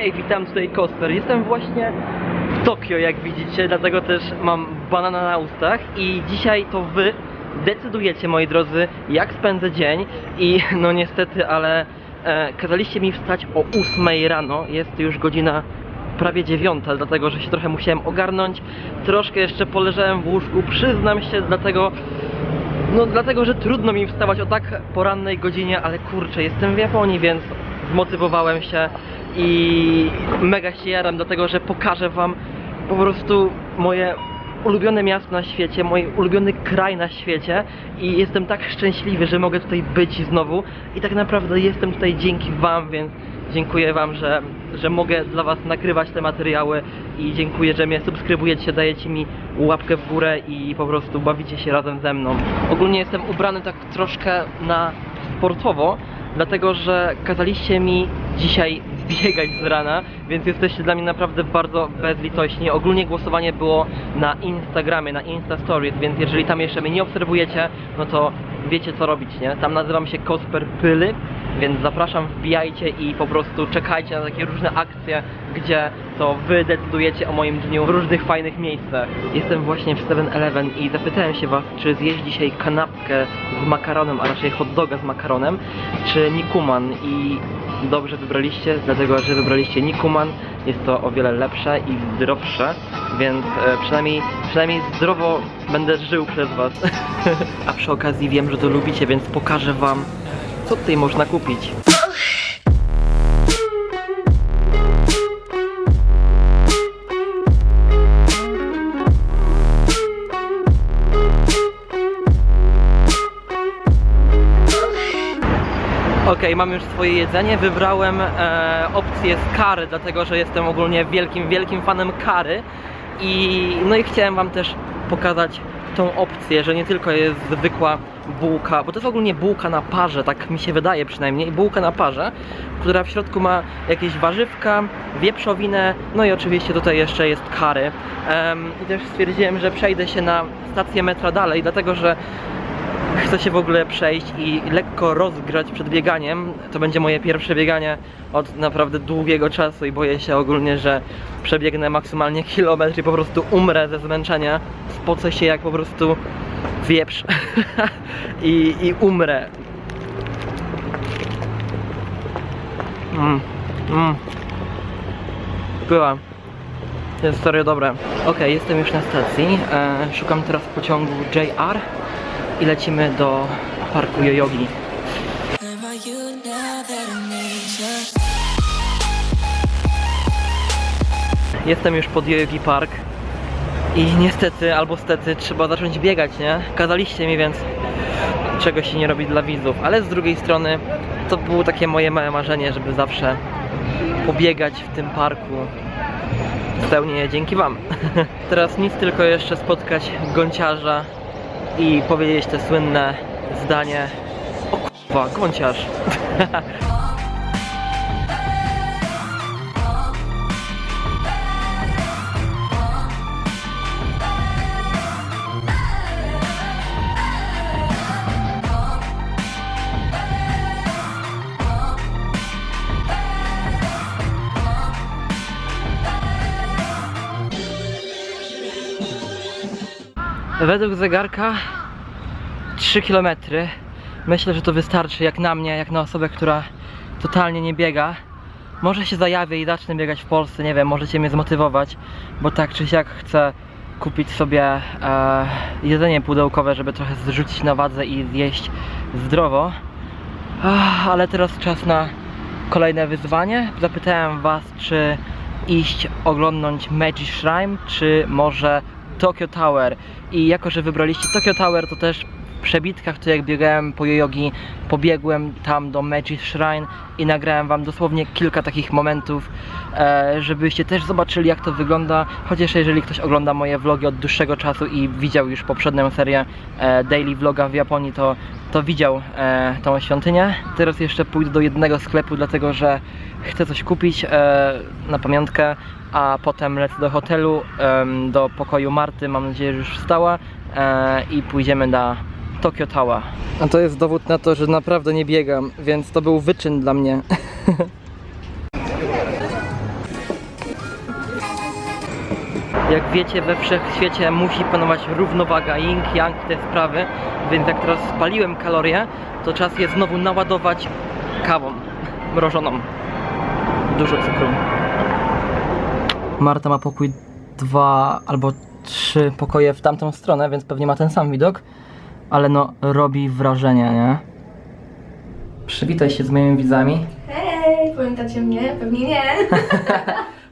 Hej, witam tutaj Kosper. Jestem właśnie w Tokio, jak widzicie, dlatego też mam banana na ustach i dzisiaj to wy decydujecie, moi drodzy, jak spędzę dzień i no niestety, ale e, kazaliście mi wstać o 8 rano, jest już godzina prawie dziewiąta, dlatego że się trochę musiałem ogarnąć, troszkę jeszcze poleżałem w łóżku, przyznam się, dlatego no dlatego, że trudno mi wstawać o tak porannej godzinie, ale kurczę, jestem w Japonii, więc zmotywowałem się i mega się jaram, dlatego że pokażę wam po prostu moje ulubione miasto na świecie, mój ulubiony kraj na świecie i jestem tak szczęśliwy, że mogę tutaj być znowu i tak naprawdę jestem tutaj dzięki wam, więc dziękuję wam, że, że mogę dla was nagrywać te materiały i dziękuję, że mnie subskrybujecie, dajecie mi łapkę w górę i po prostu bawicie się razem ze mną. Ogólnie jestem ubrany tak troszkę na sportowo, dlatego że kazaliście mi dzisiaj biegać z rana, więc jesteście dla mnie naprawdę bardzo bezlitośni. Ogólnie głosowanie było na Instagramie, na Insta Stories, więc jeżeli tam jeszcze mnie nie obserwujecie, no to wiecie co robić, nie? Tam nazywam się Kosper Pyly, więc zapraszam, wbijajcie i po prostu czekajcie na takie różne akcje, gdzie to wy decydujecie o moim dniu w różnych fajnych miejscach. Jestem właśnie w 7-Eleven i zapytałem się was, czy zjeść dzisiaj kanapkę z makaronem, a raczej hot doga z makaronem, czy nikuman i dobrze wybraliście, dlatego że wybraliście nikuman, jest to o wiele lepsze i zdrowsze, więc e, przynajmniej, przynajmniej zdrowo będę żył przez was. a przy okazji wiem, że to lubicie, więc pokażę wam, co tutaj można kupić. Okej, mam już swoje jedzenie. Wybrałem e, opcję z kary, dlatego że jestem ogólnie wielkim, wielkim fanem kary. I no i chciałem wam też pokazać tą opcję, że nie tylko jest zwykła bułka, bo to jest ogólnie bułka na parze, tak mi się wydaje przynajmniej, bułka na parze, która w środku ma jakieś warzywka, wieprzowinę, no i oczywiście tutaj jeszcze jest kary. Em, I też stwierdziłem, że przejdę się na stację metra dalej, dlatego że chcę się w ogóle przejść i lekko rozgrzać przed bieganiem. To będzie moje pierwsze bieganie od naprawdę długiego czasu i boję się ogólnie, że przebiegnę maksymalnie kilometr i po prostu umrę ze zmęczenia. Spocę się jak po prostu wieprz I, i umrę. Mm, mm. Była. Jest serio dobre. Ok, jestem już na stacji. E, szukam teraz pociągu JR i lecimy do parku Yoyogi. Where are you now that I need you? Jestem już pod Yoyogi Park i niestety albo stety trzeba zacząć biegać, nie? Kazaliście mi, więc czego się nie robi dla widzów, ale z drugiej strony to było takie moje małe marzenie, żeby zawsze pobiegać w tym parku. Spełnię dzięki wam. Teraz nic tylko jeszcze spotkać gąciarza i powiedzieć te słynne zdanie O kurwa, gąciarz. Według zegarka 3 km. Myślę, że to wystarczy jak na mnie, jak na osobę, która totalnie nie biega. Może się zajawię i zacznę biegać w Polsce, nie wiem, możecie mnie zmotywować, bo tak czy siak chcę kupić sobie e, jedzenie pudełkowe, żeby trochę zrzucić na wadze i zjeść zdrowo. Ale teraz czas na kolejne wyzwanie. Zapytałem Was, czy iść oglądnąć Magic Shrine, czy może Tokyo Tower. I jako, że wybraliście Tokyo Tower, to też przebitkach, to jak biegałem po jogi, pobiegłem tam do Magic Shrine i nagrałem wam dosłownie kilka takich momentów, e, żebyście też zobaczyli jak to wygląda, chociaż jeżeli ktoś ogląda moje vlogi od dłuższego czasu i widział już poprzednią serię e, daily vloga w Japonii, to, to widział e, tą świątynię. Teraz jeszcze pójdę do jednego sklepu, dlatego że chcę coś kupić na pamiątkę, a potem lecę do hotelu, do pokoju Marty, mam nadzieję, że już wstała i pójdziemy na Tokyo Tower. A to jest dowód na to, że naprawdę nie biegam, więc to był wyczyn dla mnie. Jak wiecie, we wszechświecie musi panować równowaga, yin, yang i te sprawy, więc jak teraz spaliłem kalorie, to czas je znowu naładować kawą mrożoną. Dużo cukru. Marta ma pokój dwa albo trzy pokoje w tamtą stronę, więc pewnie ma ten sam widok, ale no robi wrażenie, nie? Przywitaj się z moimi widzami. Hej, pamiętacie mnie? Pewnie nie.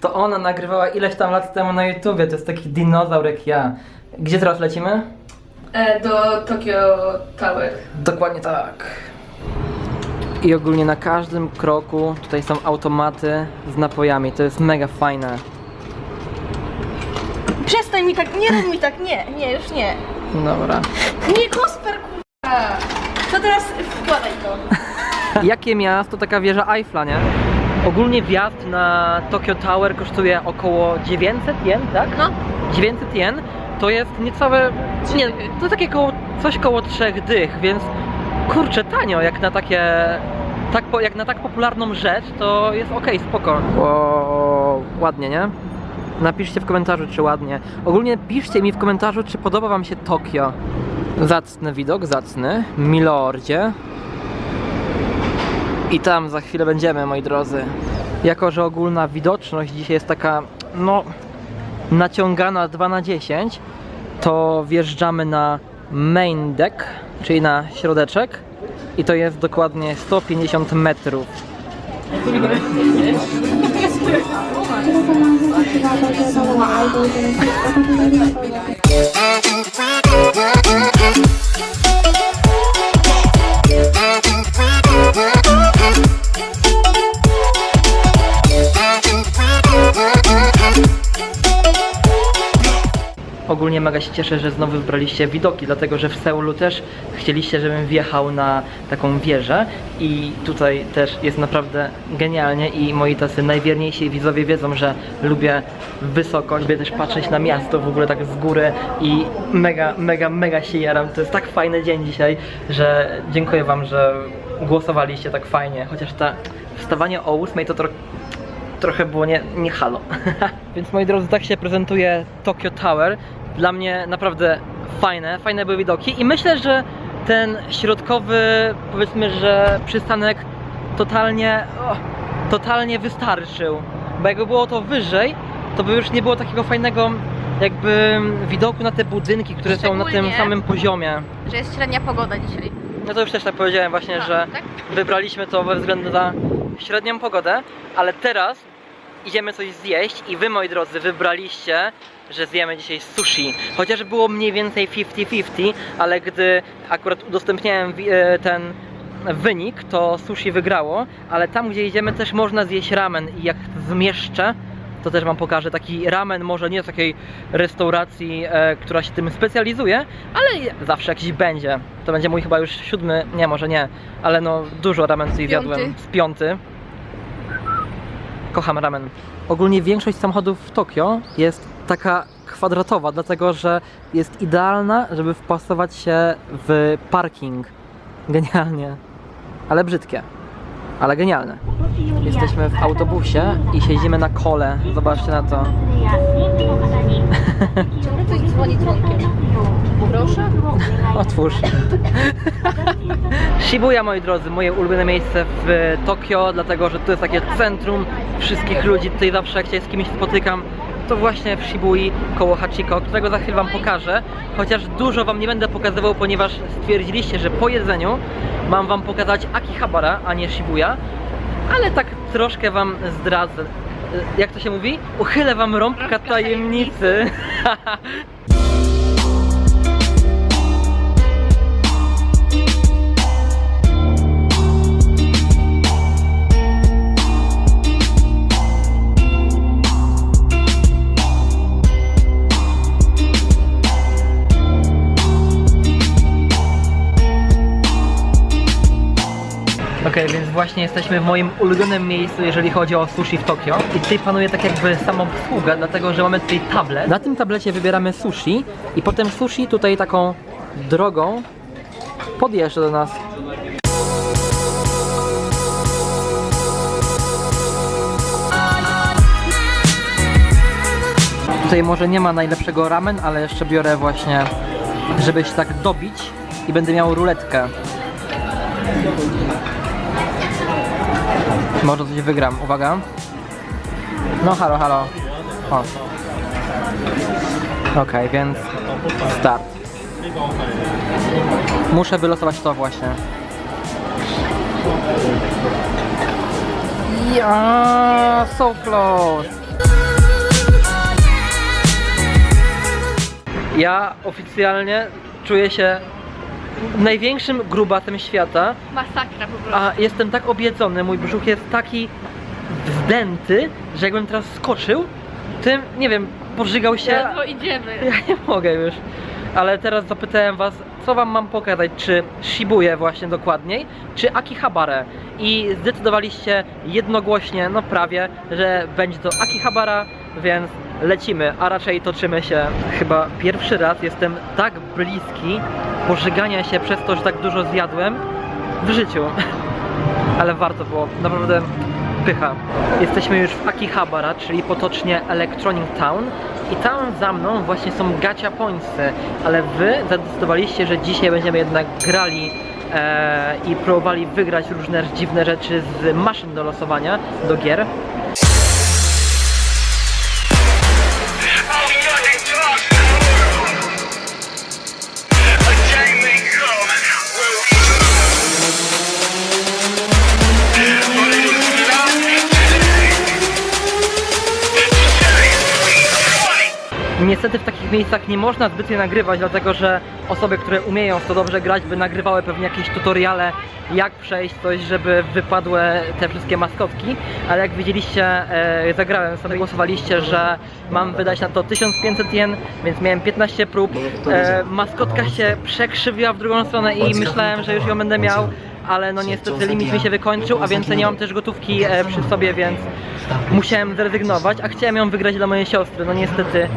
To ona nagrywała ileś tam lat temu na YouTubie, to jest taki dinozaur jak ja. Gdzie teraz lecimy? E, do Tokyo Tower. Dokładnie tak. I ogólnie na każdym kroku tutaj są automaty z napojami, to jest mega fajne. Przestań mi tak, nie rób mi tak, nie, nie, już nie. Dobra. Nie, Kosper, kurwa! To teraz wkładaj to. Jakie miasto, taka wieża Eiffla, nie? Ogólnie wjazd na Tokyo Tower kosztuje około 900 jen, tak? No. 900 jen to jest niecałe. Nie, to takie koło, coś koło trzech dych, więc kurczę, tanio jak na takie. Tak, po- jak na tak popularną rzecz, to jest okej, spoko. O, ładnie, nie? Napiszcie w komentarzu, czy ładnie. Ogólnie piszcie mi w komentarzu, czy podoba Wam się Tokio. Zacny widok, zacny. Milordzie. I tam za chwilę będziemy, moi drodzy. Jako, że ogólna widoczność dzisiaj jest taka, no, naciągana 2 na 10, to wjeżdżamy na main deck, czyli na środeczek. I to jest dokładnie 150 metrów. Thank you. Ogólnie mega się cieszę, że znowu wybraliście widoki, dlatego że w Seulu też chcieliście, żebym wjechał na taką wieżę i tutaj też jest naprawdę genialnie i moi tacy najwierniejsi widzowie wiedzą, że lubię wysokość, lubię też patrzeć na miasto w ogóle tak z góry i mega, mega, mega się jaram. To jest tak fajny dzień dzisiaj, że dziękuję wam, że głosowaliście tak fajnie, chociaż ta wstawanie o 8 to trochę trochę było nie, nie halo. Więc moi drodzy, tak się prezentuje Tokyo Tower. Dla mnie naprawdę fajne, fajne były widoki i myślę, że ten środkowy, powiedzmy, że przystanek totalnie, o, totalnie wystarczył. Bo jakby było to wyżej, to by już nie było takiego fajnego jakby widoku na te budynki, które są na tym samym poziomie. że jest średnia pogoda dzisiaj. No to już też tak powiedziałem właśnie, A, że tak? wybraliśmy to ze względu na średnią pogodę, ale teraz idziemy coś zjeść i wy moi drodzy wybraliście, że zjemy dzisiaj sushi. Chociaż było mniej więcej 50-50, ale gdy akurat udostępniałem e, ten wynik, to sushi wygrało, ale tam gdzie idziemy też można zjeść ramen i jak zmieszczę, to też wam pokażę taki ramen, może nie z takiej restauracji, e, która się tym specjalizuje, ale zawsze jakiś będzie. To będzie mój chyba już siódmy, nie może nie, ale no dużo ramen zjadłem. Z piąty. Kocham ramen. Ogólnie większość samochodów w Tokio jest taka kwadratowa, dlatego że jest idealna, żeby wpasować się w parking. Genialnie. Ale brzydkie. Ale genialne. Jesteśmy w autobusie i siedzimy na kole. Zobaczcie na to. Czemu ktoś dzwoni dzwonkiem? Proszę? Otwórz. Shibuya, moi drodzy, moje ulubione miejsce w Tokio, dlatego że to jest takie centrum wszystkich ludzi. Tutaj zawsze jak się z kimś spotykam, to właśnie w Shibui koło Hachiko, którego za chwilę wam pokażę. Chociaż dużo wam nie będę pokazywał, ponieważ stwierdziliście, że po jedzeniu mam wam pokazać Akihabara, a nie Shibuya. Ale tak troszkę wam zdradzę. Jak to się mówi? Uchylę wam rąbka tajemnicy. więc właśnie jesteśmy w moim ulubionym miejscu, jeżeli chodzi o sushi w Tokio. I tutaj panuje tak jakby samoobsługa, dlatego że mamy tutaj tablet. Na tym tablecie wybieramy sushi i potem sushi tutaj taką drogą podjeżdża do nas. Tutaj może nie ma najlepszego ramen, ale jeszcze biorę właśnie, żeby się tak dobić i będę miał ruletkę. Może coś wygram, uwaga. No halo, halo. O. Okej, więc start. Muszę wylosować to właśnie. Ja, so close. Ja oficjalnie czuję się największym grubasem świata, Masakra po prostu. a jestem tak obiedzony, mój brzuch jest taki wzdęty, że jakbym teraz skoczył, tym, nie wiem, pożygał się. Ledwo idziemy. Ja nie mogę już. Ale teraz zapytałem was, co wam mam pokazać, czy Shibuję właśnie dokładniej, czy Akihabara. I zdecydowaliście jednogłośnie, no prawie, że będzie to Akihabara, więc lecimy, a raczej toczymy się chyba pierwszy raz. Jestem tak bliski pożygania się przez to, że tak dużo zjadłem w życiu. Ale warto było, naprawdę pycha. Jesteśmy już w Akihabara, czyli potocznie Electronic Town i tam za mną właśnie są gacha pointsy, ale wy zadecydowaliście, że dzisiaj będziemy jednak grali e, i próbowali wygrać różne dziwne rzeczy z maszyn do losowania, do gier. Niestety w takich miejscach nie można zbytnio nagrywać, dlatego że osoby, które umieją w to dobrze grać, by nagrywały pewnie jakieś tutoriale, jak przejść coś, żeby wypadły te wszystkie maskotki. Ale jak widzieliście, e, zagrałem sobie, głosowaliście, że mam wydać na to 1500 jen, więc miałem 15 prób. E, maskotka się przekrzywiła w drugą stronę i myślałem, że już ją będę miał. Ale no niestety limit mi się wykończył, a więcej nie mam też gotówki e, przy sobie, więc musiałem zrezygnować, a chciałem ją wygrać dla mojej siostry. No niestety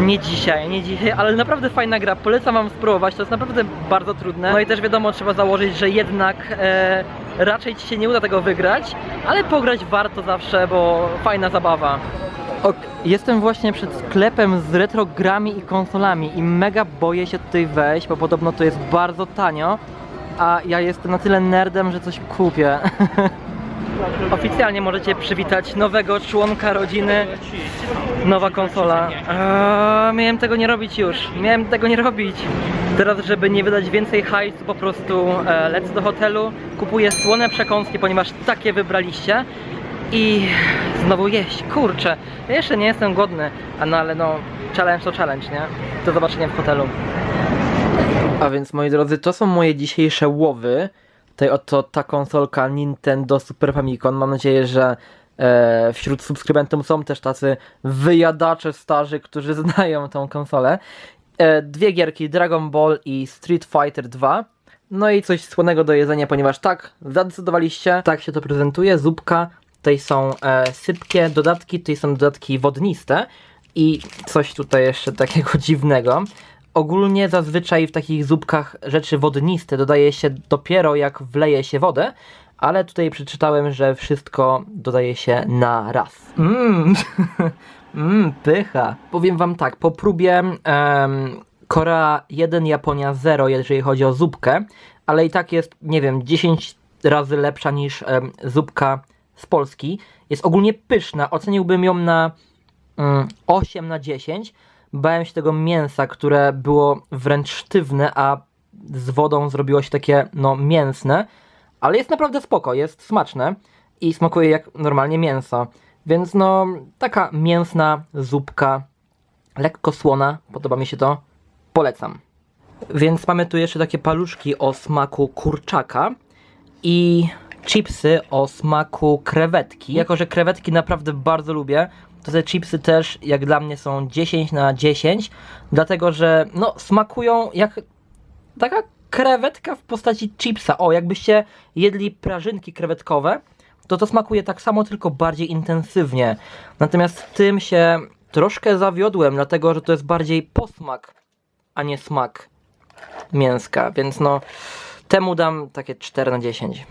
nie dzisiaj, nie dzisiaj, ale naprawdę fajna gra. Polecam wam spróbować, to jest naprawdę bardzo trudne. No i też wiadomo, trzeba założyć, że jednak e, raczej ci się nie uda tego wygrać, ale pograć warto zawsze, bo fajna zabawa. Ok, jestem właśnie przed sklepem z retro grami i konsolami i mega boję się tutaj wejść, bo podobno to jest bardzo tanio, a ja jestem na tyle nerdem, że coś kupię. Oficjalnie możecie przywitać nowego członka rodziny. Nowa konsola. Eee, miałem tego nie robić już. Miałem tego nie robić. Teraz, żeby nie wydać więcej hajsu, po prostu e, lecę do hotelu, kupuję słone przekąski, ponieważ takie wybraliście. I znowu jeść. Kurczę, ja jeszcze nie jestem głodny. A no ale no, challenge to challenge, nie? Do zobaczenia w hotelu. A więc moi drodzy, to są moje dzisiejsze łowy. Tutaj oto ta konsolka Nintendo Super Famicom. Mam nadzieję, że e, wśród subskrybentów są też tacy wyjadacze starzy, którzy znają tą konsolę. E, dwie gierki Dragon Ball i Street Fighter 2. No i coś słonego do jedzenia, ponieważ tak, zadecydowaliście, tak się to prezentuje, zupka, tutaj są e, sypkie dodatki, tutaj są dodatki wodniste i coś tutaj jeszcze takiego dziwnego. Ogólnie zazwyczaj w takich zupkach rzeczy wodniste dodaje się dopiero jak wleje się wodę, ale tutaj przeczytałem, że wszystko dodaje się na raz. Mmm, mm, pycha. Powiem wam tak, po próbie em, Korea 1, Japonia 0, jeżeli chodzi o zupkę, ale i tak jest, nie wiem, 10 razy lepsza niż em, zupka z Polski. Jest ogólnie pyszna, oceniłbym ją na mm, 8 na 10. Bałem się tego mięsa, które było wręcz sztywne, a z wodą zrobiło się takie, no, mięsne. Ale jest naprawdę spoko, jest smaczne i smakuje jak normalnie mięso. Więc no, taka mięsna zupka, lekko słona, podoba mi się to, polecam. Więc mamy tu jeszcze takie paluszki o smaku kurczaka i chipsy o smaku krewetki. Jako, że krewetki naprawdę bardzo lubię, to te chipsy też jak dla mnie są 10 na 10, dlatego że no smakują jak taka krewetka w postaci chipsa. O, jakbyście jedli prażynki krewetkowe, to to smakuje tak samo, tylko bardziej intensywnie. Natomiast tym się troszkę zawiodłem, dlatego że to jest bardziej posmak, a nie smak mięska, więc no temu dam takie 4 na 10.